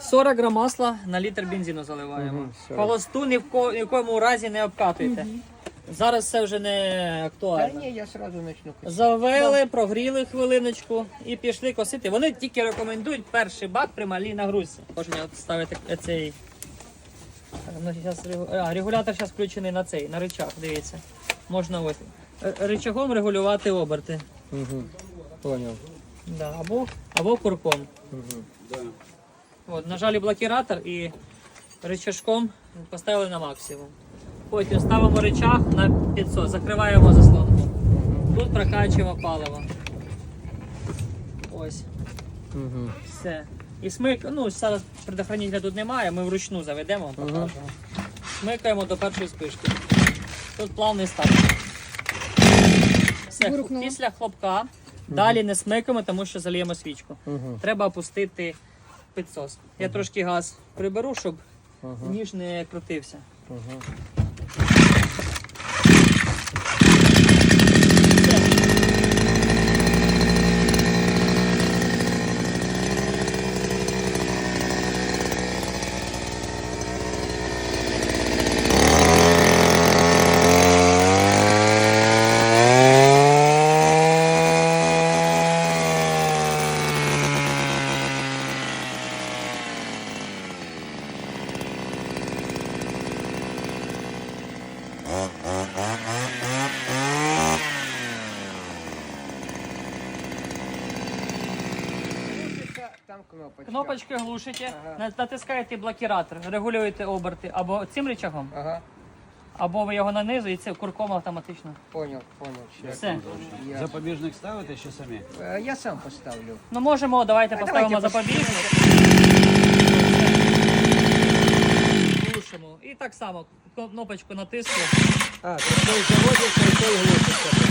40 грам масла на літр бензину заливаємо. Мгм, 40. Холосту ні в, ко, ні в коєму разі не обкатуйте. Зараз це вже не Та актуально. ні, я сразу начну косити. Завели, прогріли хвилиночку і пішли косити. Вони тільки рекомендують перший бак при малій нагрузці. Можна от ставити цей. Ну, щас, регу- а, регулятор зараз включений на цей, на рычаг, дивіться. Можна ось. Р- Рычагом регулювати оберти. Угу. Понял. Да, або, або курком. Угу. От, нажали блокіратор і рычажком поставили на максимум. Потім ставимо рычаг на 500, закриваємо заслонку. Тут прокачуємо паливо. Ось, Угу. все. І смик, ну зараз предохранителя тут немає, ми вручну заведемо, покажемо. Смикаємо до першої спишки. Тут плавний старт. Все, Вирухнуло. після хлопка далі не смикаємо, тому що заліємо свічку. Угу. Треба опустити підсос. Я трошки газ приберу, щоб Ага. ніж не крутився. Угу. Там кнопочка. Кнопочки глушите, Ага. натискаєте блокіратор, регулюєте оберти або цим рычагом, Ага. або ви його нанизу і це курком автоматично. Понял, понял. Щас. Все. Я, Запобіжник ставите чи самі? Е, я сам поставлю. Ну можемо, давайте А, поставимо давайте запобіжник. Глушимо. І так само кнопочку натисли. А, то той заводиться, і той глушиться.